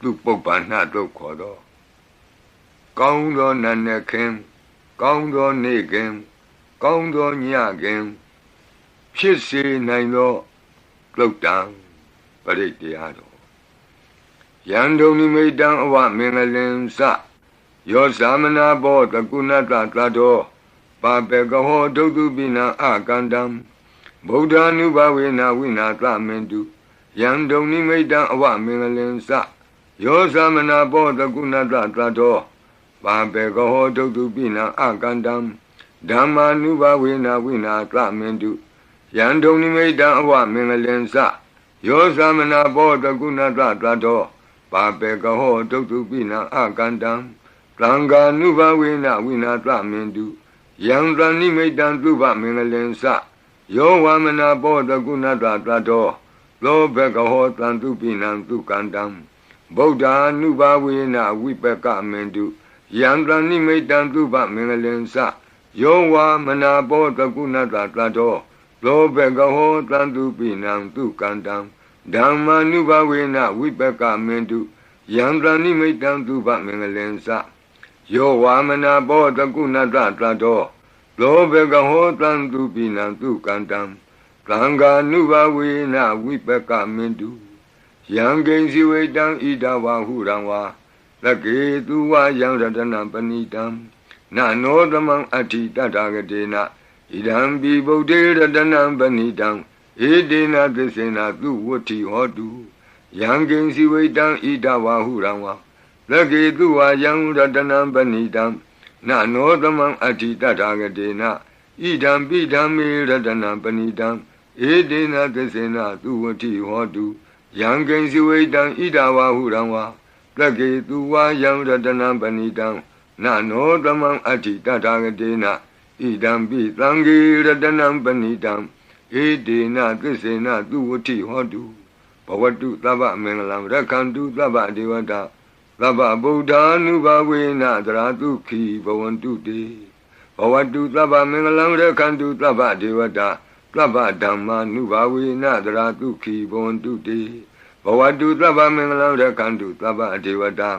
သူပုပ္ပန္နတုတ်ခေါ်တော့ကောင်းသောနတ်နဲ့ခင်ကောင်းသောနေ့ခင်ကောင်းသောညခင်ဖြစ်စေနိုင်သောလုတ်တံပရိတ်တရားတော်ယံဒုံနိမိတံအဝမင်္ဂလင်စယောသမနာဘောတကုဏတသတ္တောပါပေကဟောဒုတုပိနံအကန္တံဗုဒ္ဓ ानु ဘဝေနဝိနာသမင်တုယံဒုံနိမိတံအဝမင်္ဂလင်စ ယောသမနာဘောတကုဏတသတ္တောပါပေကဟောဒုတုပိနံအကန္တံဓမ္မာနုဘဝေနဝိနာသမင်တုယံဒုံနိမိတံအဝမင်္ဂလင်စယောသမနာဘောတကုဏတသတ္တောပါပေကဟောဒုတုပိနံအကန္တံသံဃာနုဘဝေနဝိနာသမင်တုယံတဏိမိတံသုဘမင်္ဂလင်စယောဝမနာဘောတကုဏတတတောလောဘကဟောတံသူပိနံသူကန္တံ ဗုဒ္ဓ ानु ဘာဝေနဝိပကမင်တုယံတဏိမိတံသုဘမင်္ဂလင်စယောဝမနာဘောတကုဏတတတောလောဘကဟောတံသူပိနံသူကန္တံဓမ္မာနုဘဝေနဝိပကမင်တုယံတဏိမိတံသုဘမင်္ဂလင်စယောဝါမနာဘောတကုဏတတတောလောဘကဟောတံသူပိနံသူကန္တံသံဃာနုဘဝေနဝိပကမင်တု ယံကိဉ္စီဝေတံဣဒဝဟုရံဝါလကေသူဝယံရတနံပဏိတံနနောသမံအဋ္ဌိတတဂတေနဣဒံပိဗုဒ္ဓေရတနံပဏိတံဧတေနသစ္စေနသူဝဋ္ဌိဟောတုယံကိဉ္စီဝေတံဣဒဝဟုရံဝါလကေသူဝယံရတနံပဏိတံနနောသမံအဋ္ဌိတထာဂတေနဣဒံပိဓမ္မေရတနံပဏိတံဧတေနသစ္စေနသူဝတိဟောတု ယံကိဉ္စီဝိတံဣဒဝဟုရံဝါတကေသူဝါယံရတနံပဏိတံနနောသမံအဋ္ဌိတထာဂတေနဣဒံပိသံဃေရတနံပဏိတံဧတေနသစ္စေနသူဝတိဟောတုဘဝတုသဗ္ဗမင်္ဂလံရခန္တုသဗ္ဗဒေဝတာသဗ္ဗဗုဒ္ဓ ानु ဘဝေနသရတုခိဘဝန္တုတေဘဝတုသဗ္ဗမင်္ဂလံရခန္တုသဗ္ဗဒေဝတာ သဗ္ဗဓမ္မာနုဘဝေနသရတုခိဘဝန္တုတေဘဝတုသဗ္ဗမင်္ဂလံရခန္တုသဗ္ဗဒေဝတာ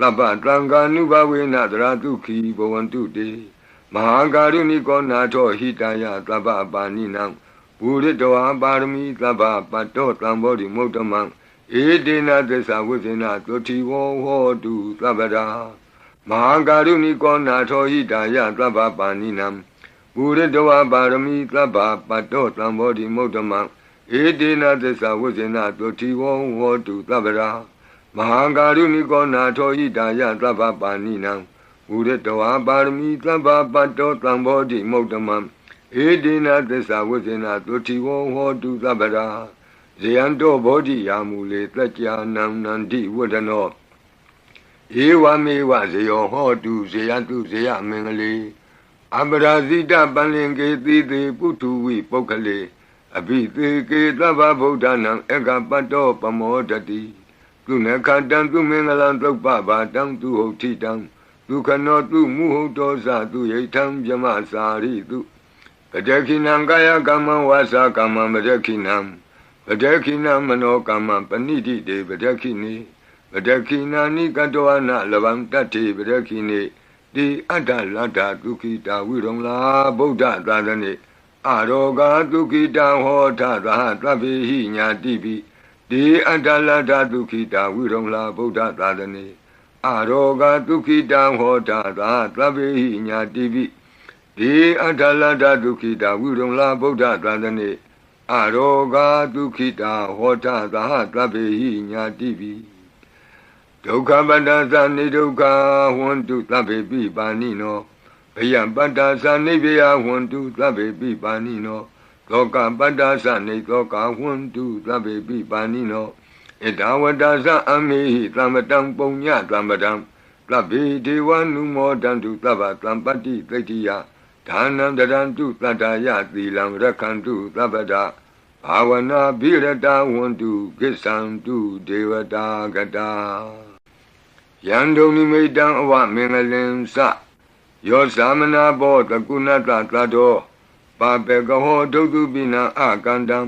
သဗ္ဗတံဃာနုဘဝေနသရတုခိဘဝန္တုတေမဟာကာရုဏိကောနာထောဟိတယသဗ္ဗပါဏိနံဘူရိတောပါရမီသဗ္ဗပတ္တောတံဘောဓိမုဒ္ဓမံဧတေနသစ္စာဝိဇ္ဇနာသုတိဝောဟောတုသဗ္ဗရာမဟာကာရုဏိကောနာထောဟိတာယသဗ္ဗပါဏိနံ ဘူရတဝပါရမီသဗ္ဗပတ္တောသံဘောဓိမုဒ္ဓမံဧတေနသစ္စာဝိဇ္ဇနာသုတိဝောဟောတုသဗ္ဗရာမဟာကာရုဏိကောနာထောဟိတာယသဗ္ဗပါဏိနံဘူရတဝပါရမီသဗ္ဗပတ္တောသံဘောဓိမုဒ္ဓမံဧတေနသစ္စာဝိဇ္ဇနာသုတိဝောဟောတုသဗ္ဗရာဇယံတောဘောဓိယာမူလေတကြနံနန္တိဝဒနောဧဝမေဝဇယောဟောတုဇယတုဇယမင်္ဂလေ အပရာဇိတပန္လင်ကေတိတိပုထုဝိပုဂ္ဂလေအဘိသေကေသဗ္ဗဗုဒ္ဓနာအကပတ္တောပမောတတိသူနခတံသူမင်္ဂလံသုပ္ပဘာတံသူဟုတ်ထိတံဒုခနောသူမုဟုတ်တောဇသူယိထံမြမစာရိတုပတခိနံကာယကမ္မဝါစာကမ္မပတခိနံပဒခိနာမနောကမ္မပဏိတိတေပဒခိနေပဒခိနာနိကတောနာလဗံတတ္တိပဒခိနေ တိအတ္တလတ္တဒုခိတာဝိရုံလာဗုဒ္ဓသာသနေအရောဂါဒုခိတဟောထသဟသဗ္ဗေဟိညာတိပိဒီအတ္တလတ္တဒုခိတာဝိရုံလာဗုဒ္ဓသာသနေအရောဂါဒုခိတဟောထသဟသဗ္ဗေဟိညာတိပိဒီအတ္တလတ္တဒုခိတာဝိရုံလာဗုဒ္ဓသာသနေအရောဂာဒုခိတာဟောတာသဟသဗ္ဗေဟိညာတိပိ ဒုက္ခပတ္တသနိဒုက္ခဟွန်တုသဗ္ဗေပိပါဏိနောဘယံပတ္တသနိဗ္ဗယဟွန်တုသဗ္ဗေပိပါဏိနောလောကပတ္တသနိသောကဟွန်တုသဗ္ဗေပိပါဏိနောဣဒဝတ္တသအမေဟိသမ္မတံပုံညသမ္ပတံသဗ္ဗေဒေဝနုမောတံတုသဗ္ဗသံပတ္တိသိတိယဒါနံတရံတုတတ္တယသီလံရခန္တုသဗ္ဗဒ ဘာဝနာဘိရတဝန္တုကိသံတုဒေဝတာကတာယံဒုံနိမိတံအဝမင်္ဂလင်စယောသမနာဘောတကုဏတသတ္တောပါပေကဟောဒုတုပိနံအကန္တံ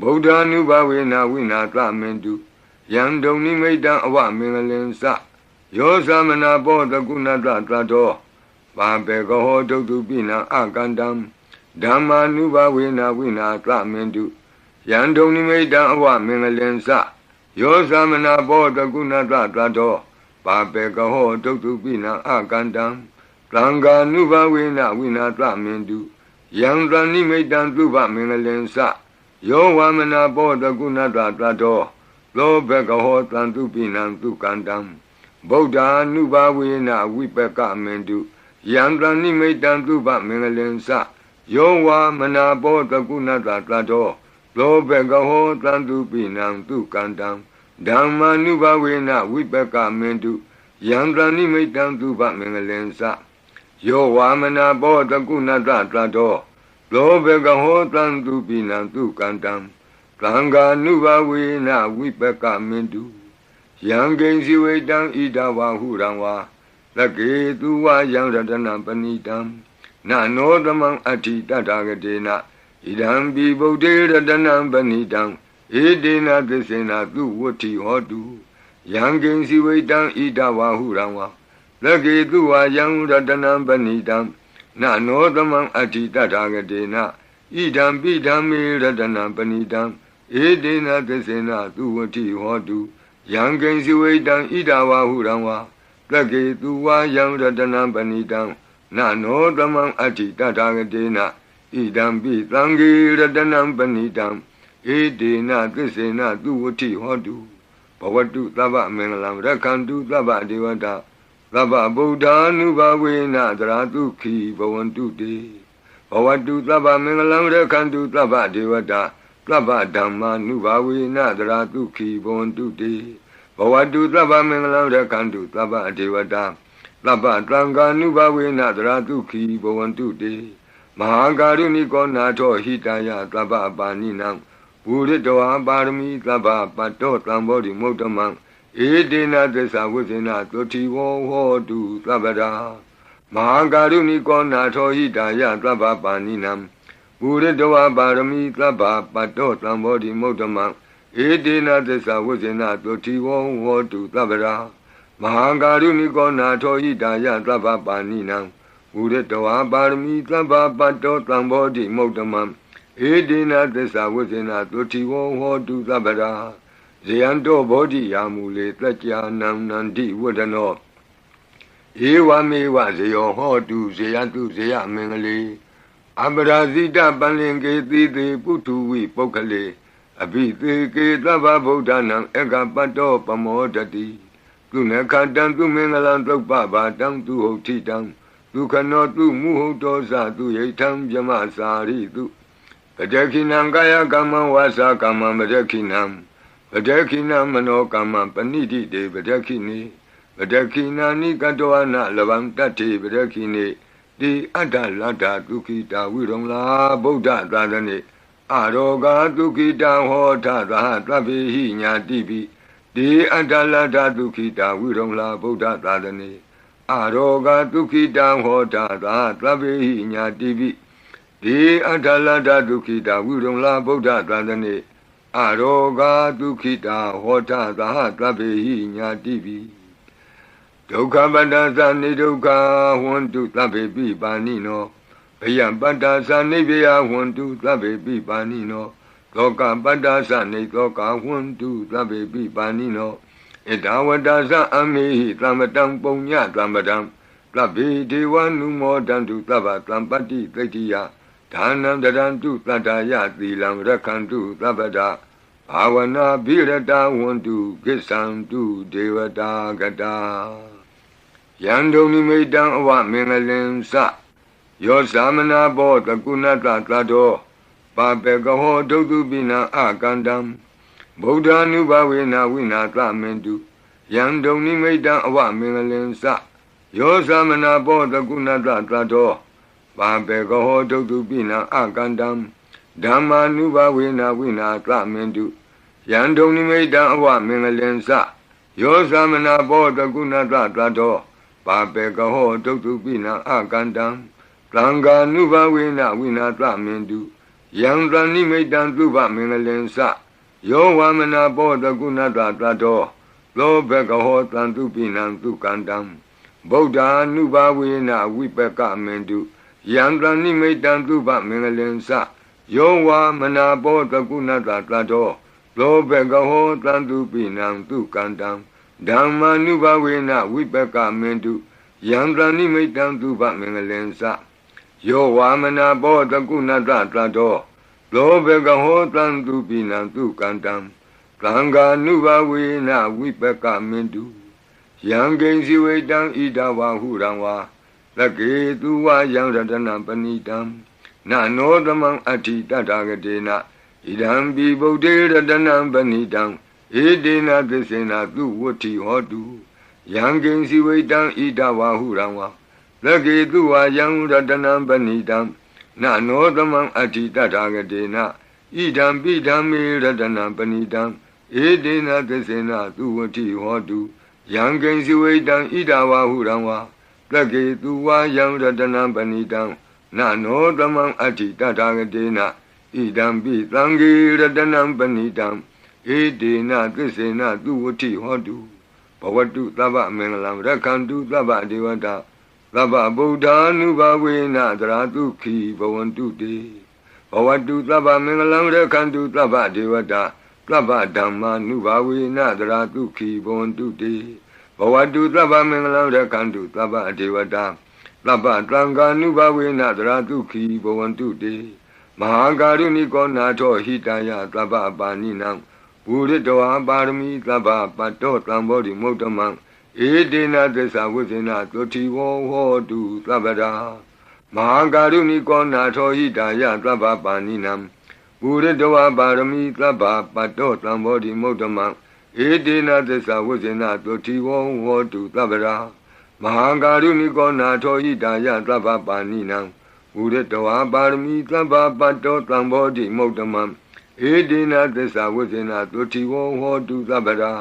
ဗုဒ္ဓ ानु ဘဝေနဝိနာသမင်တုယံဒုံနိမိတံအဝမင်္ဂလင်စယောသမနာဘောတကုဏတသတ္တောဘာဘေကဟောဒုတုပိနံအကန္တံ ဓမ္မာနုဘဝေနဝိနာသမင်တုယံဒုံနိမိတံအဝမင်္ဂလင်စယောသမနာဘောတကုဏတသတ္တောဘာဘေကဟောဒုတုပိနံအကန္တံသံဃာနုဘဝေနဝိနာသမင်တုယံသနိမိတံသုဘမင်္ဂလင်စယောဝမနာဘောတကုဏတသတ္တောလောဘကဟောတန်တုပိနံသူကန္တံဗုဒ္ဓ ानु ဘာဝေနဝိပကမင်တုယံတန်နိမိတံသူပမင်္ဂလင်္စ ယောဝါမနာဘောတကုဏတတတောလောဘကဟောတန်တုပိနံသူကန္တံဓမ္မာနုဘာဝေနဝိပကမင်တုယံတန်နိမိတံသူပမင်္ဂလင်္စယောဝါမနာဘောတကုဏတတတောလောဘကဟောတန်တုပိနံသူကန္တံသံဃာနုဘဝေနဝိပကမင်တုယံကိဉ္စီဝေတံဣဒဝဟုရံဝါလကေသူဝယံရတနံပဏိတံ နနောသမံအဋ္ဌိတတဂတေနဣဒံပိဗုဒ္ဓေရတနံပဏိတံဧတေနသစ္စေနသူဝတ္ထိဟောတုယံကိဉ္စီဝေတံဣဒဝဟုရံဝါလကေသူဝယံရတနံပဏိတံနနောသမံအဋ္ဌိတတဂတေနဣဒံပိဓမ္မေရတနံပဏိတံဧတေနသစ္စေနသူဝတိဟောတုယံကိဉ္စီဝိတံဣဒဝဟုရံဝါတကေသူဝါယံရတနံပဏိတံ နနောသမံအဋ္ဌိတထာဂတေနဣဒံပိသံဃေရတနံပဏိတံဧတေနသစ္စေနသူဝတိဟောတုဘဝတုသဗ္ဗမင်္ဂလံရခန္တုသဗ္ဗဒေဝတာသဗ္ဗဗုဒ္ဓ ानु ဘဝေနသရတုခိဘဝန္တုတေဘဝတုသဗ္ဗမင်္ဂလံရခန္တုသဗ္ဗဒေဝတာသဗ္ဗဓမ္မာနုဘာဝေနသရာတုခိဘဝန္တုတေဘဝတုသဗ္ဗမင်္ဂလံရခန္တုသဗ္ဗဒေဝတာ သဗ္ဗတံဃာနုဘာဝေနသရာတုခိဘဝန္တုတေမဟာကာရုဏိကောနာထောဟိတယသဗ္ဗပါဏိနံဘူရိတောပါရမီသဗ္ဗပတ္တောတံဘောဓိမုဒ္ဓမံဧတေနသစ္စာဝိသေနသုတိဝောဟောတုသဗ္ဗရာမဟာကာရုဏိကောနာထောဟိတယသဗ္ဗပါဏိနံပုရိတဝပါရမီသဗ္ဗပတ္တောသံဘောဓိမုဒ္ဓမံဧတေနသစ္စာဝုဇေနတုတိဝံဟောတုသဗ္ဗရာ မဟာကာရုဏိကောနာထောဟိတာယသဗ္ဗပါဏိနံပုရိတဝပါရမီသဗ္ဗပတ္တောသံဘောဓိမုဒ္ဓမံဧတေနသစ္စာဝုဇေနတုတိဝံဟောတုသဗ္ဗရာဇယံတောဘောဓိယာမူလေတကြာနံနန္တိဝဒနောဧဝမေဝဇယောဟောတုဇယတုဇယမင်္ဂလေအပရာဇိတပန္လင်ကေတိတိပုထုဝိပုဂ္ဂလေအဘိသေကေသဗ္ဗဗုဒ္ဓနာအကပတ္တောပမောတတိ သူနခတံသူမင်္ဂလံသုပ္ပဘာတံသူဟုတ်ထိတံဒုခနောသူမုဟုတ်တောဇသူယိထံပြမစာရိတုပတခိနံကာယကမ္မဝါစာကမ္မပတခိနံပတခိနံမနောကမ္မပဏိတိတေပတခိနိပတခိနာနိကတောနာလဗံတတ္တိပတခိနိဒီအတ္တလတ္တဒုက္ခိတာဝိရုံလာဗုဒ္ဓသာသနေအရောဂါဒုက္ခိတဟောထသာသဗ္ဗေဟိညာတိပိ ဒီအတ္တလတ္တဒုက္ခိတာဝိရုံလာဗုဒ္ဓသာသနေအရောဂါဒုက္ခိတဟောထသာသဗ္ဗေဟိညာတိပိဒီအတ္တလတ္တဒုက္ခိတာဝိရုံလာဗုဒ္ဓသာသနေအရောဂါဒုက္ခိတာဟောထသာသဗ္ဗေဟိညာတိပိဒုက္ခပတ္တသနိဒုက္ခဝန္တုသဗ္ဗေပိပါဏိနောဘယပတ္တသနိဗ္ဗယဝန္တုသဗ္ဗေပိပါဏိနော သောကပတ္တသနိသောကဝန္တုသဗ္ဗေပိပါဏိနောဣဒဝတ္တသအမေဟိသမ္မတံပုံညသမ္ပတံသဗ္ဗေဒေဝနုမောတံတုသဗ္ဗသံပတ္တိသိတိယဒါနံတရံတုတတ္တယသီလံရခန္တုသဗ္ဗဒဘာဝနာဘိရတဝန္တုကိသံတုဒေဝတာကတာယံဒုံနိမိတံအဝမင်္ဂလင်စယောသမနာဘောတကုဏတသတ္တော ပါပေကဟောဒုတုပိနံအကန္တံဗုဒ္ဓ ानु ဘဝေနဝိနာသမင်တုယံဒုံနိမိတံအဝမင်္ဂလင်စယောသမနာဘောတကုဏတသတ္တောပါပေကဟောဒုတုပိနံအကန္တံဓမ္မာနုဘဝေနဝိနာသမင်တုယံဒုံနိမိတံအဝမင်္ဂလင်စယောသမနာဘောတကုဏတသတ္တောပါပေကဟောတုတ်တုပိနံအကန္တံသံဃာနုဘဝေနဝိနာသမင်တု ယံသဏိမိတံသုဘမင်္ဂလင်္စယောဝမနာပောတကုဏတတတောလောဘကဟောတန်တုပိနံသူကန္တံဗုဒ္ဓ ानु ဘာဝေနဝိပကမင်တုယံတန်နိမိတံသူဗမင်္ဂလင်္စယောဝမနာပောတကုဏတတတောလောဘကဟောတန်တုပိနံသူကန္တံဓမ္မာနုဘဝေနဝိပကမင်တုယံတန်နိမိတံသူဗမင်္ဂလင်္စ ယောဝမနာပောတကုဏတတတောလောဘကဟောတန်တုပိနံသူကန္တံသံဃာနုဘဝေနဝိပကမင်တုယံကိဉ္စီဝေတံဣဒဝဟုရံဝါလကေသူဝယံရတနပဏိတံနနောသမံအဋ္ဌိတတဂတေနဣဒံပိဗုဒ္ဓေရတနံပဏိတံဧတေနသစ္စေနသူဝဋ္ဌိဟောတုယံကိဉ္စီဝေတံဣဒဝဟုရံဝါ လကေသူဝယံရတနံပဏိတံနနောသမံအဋ္ဌိတတဂတေနဣဒံပိဓမ္မေရတနံပဏိတံဧတေနသစ္စေနသူဝတိဟောတုယံကိဉ္စီဝိတံဣဒဝဟုရံဝါတက္ကေသူဝါယံရတနံပဏိတံနနောသမံအဋ္ဌိတထာဂတေနဣဒံပိသံဃေရတနံပဏိတံဧတေနသစ္စေနသူဝတိဟောတုဘဝတုသဗ္ဗမင်္ဂလံရခန္တုသဗ္ဗဒေဝတာ သဗ္ဗဗုဒ္ဓ ानु ဘဝေနသရတုခိဘဝန္တုတေဘဝတုသဗ္ဗမင်္ဂလံရခန္တုသဗ္ဗဒေဝတာသဗ္ဗဓမ္မာနုဘာဝေနသရာတုခိဘဝန္တုတေဘဝတုသဗ္ဗမင်္ဂလံရခန္တုသဗ္ဗဒေဝတာသဗ္ဗတံဃာနုဘာဝေနသရာတုခိဘဝန္တုတေမဟာကာရုဏိကောနာထောဟိတယသဗ္ဗပါဏိနံဘူရိတောပါရမီသဗ္ဗပတ္တောတံဘောဓိမုဒ္ဓမံ ဧတေနသစ္စာဝိဇ္ဇနာသုတိဝောဟောတုသဗ္ဗရာမဟာကာရုဏိကောနာထောဟိတယသဗ္ဗပါဏိနံဘူရတဝပါရမီသဗ္ဗပတ္တောသံဘောဓိမုဒ္ဓမံဧတေနသစ္စာဝုဇေနတုတိဝံဟောတုသဗ္ဗရာမဟာကာရုဏိကောနာထောဟိတာယသဗ္ဗပါဏိနံဘူရတဝပါရမီသဗ္ဗပတ္တောသံဘောဓိမုဒ္ဓမံဧတေနသစ္စာဝုဇေနတုတိဝံဟောတုသဗ္ဗရာ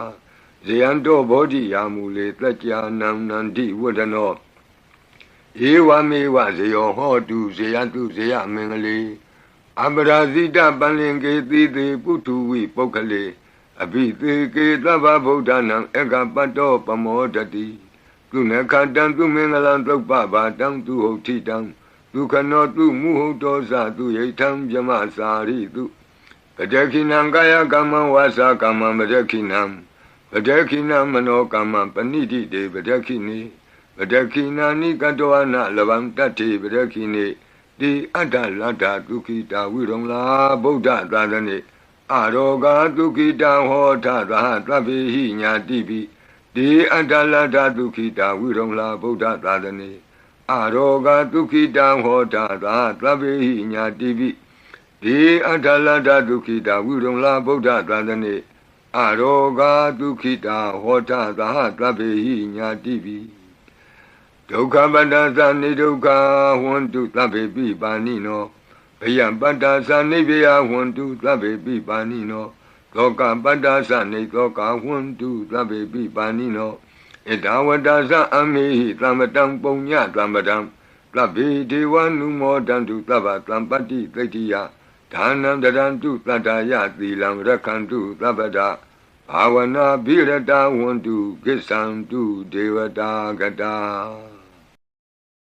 ဇယံတောဘောဓိယာမူလေတကြာနံနန္တိဝဒနောဧဝမေဝဇယောဟောတုဇယတုဇယမင်္ဂလေအပရာဇိတပန္လင်ကေတိတိပုထုဝိပုဂ္ဂလေအဘိသေကေသဗ္ဗဗုဒ္ဓနာအကပတ္တောပမောတတိသူနခတံသူမင်္ဂလံသုပ္ပဘာတံသူဟုတ်ထိတံဒုခနောသူမုဟုတ်တောဇသူယိထံမြမစာရိတုပတခိနံကာယကမ္မဝါစာကမ္မပတခိနံ ပတခိနံမနောကမ္မပဏိတိတေပတခိနိပတခိနာနိကတောဝနလဗံတတ္တိပတခိနိဒီအတ္တလတ္တဒုက္ခိတာဝိရုံလာဗုဒ္ဓသာသနေအရောဂဒုက္ခိတဟောထသဟသဗ္ဗေဟိညာတိပိဒီအတ္တလတ္တဒုက္ခိတာဝိရုံလာဗုဒ္ဓသာသနေအရောဂဒုက္ခိတဟောထသဟသဗ္ဗေဟိညာတိပိဒီအတ္တလတ္တဒုက္ခိတာဝိရုံလာဗုဒ္ဓသာသနေ အရောဂဒုက္ခိတာဟောထသဟသဗ္ဗေဟိညာတိပိဒုက္ခပတ္တသနိဒုက္ခဝန္တုသဗ္ဗေပိပါဏိနောဘယံပတ္တသနိဗ္ဗယဝန္တုသဗ္ဗေပိပါဏိနောသောကပတ္တသနိသောကဝန္တုသဗ္ဗေပိပါဏိနောဣဒဝတ္တသအမေဟိသမ္မတံပုံညသမ္ပတံသဗ္ဗေဒေဝနုမောတံတုသဗ္ဗသံပတ္တိသိတိယ ဒါနံတရံတုတတ္တယသီလံရခန္တုသဗ္ဗဒဘာဝနာဘိရတဝန္တုကိစ္ဆံတုဒေဝတာကတာ